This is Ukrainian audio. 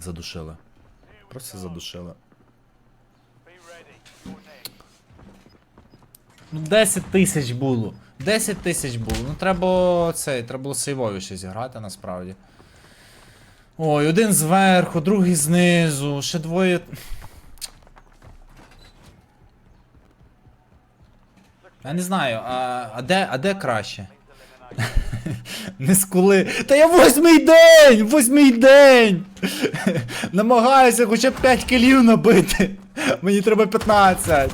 Задушили. Просто задушили. Ну, 10 тисяч було. 10 тисяч було. Ну треба цей, треба було сейвовіше зіграти насправді. Ой, один зверху, другий знизу, ще двоє. Я не знаю, а, а, де, а де краще? Не скули. Та я восьмий день! Восьмий день! Намагаюся хоча б 5 кілів набити. Мені треба 15.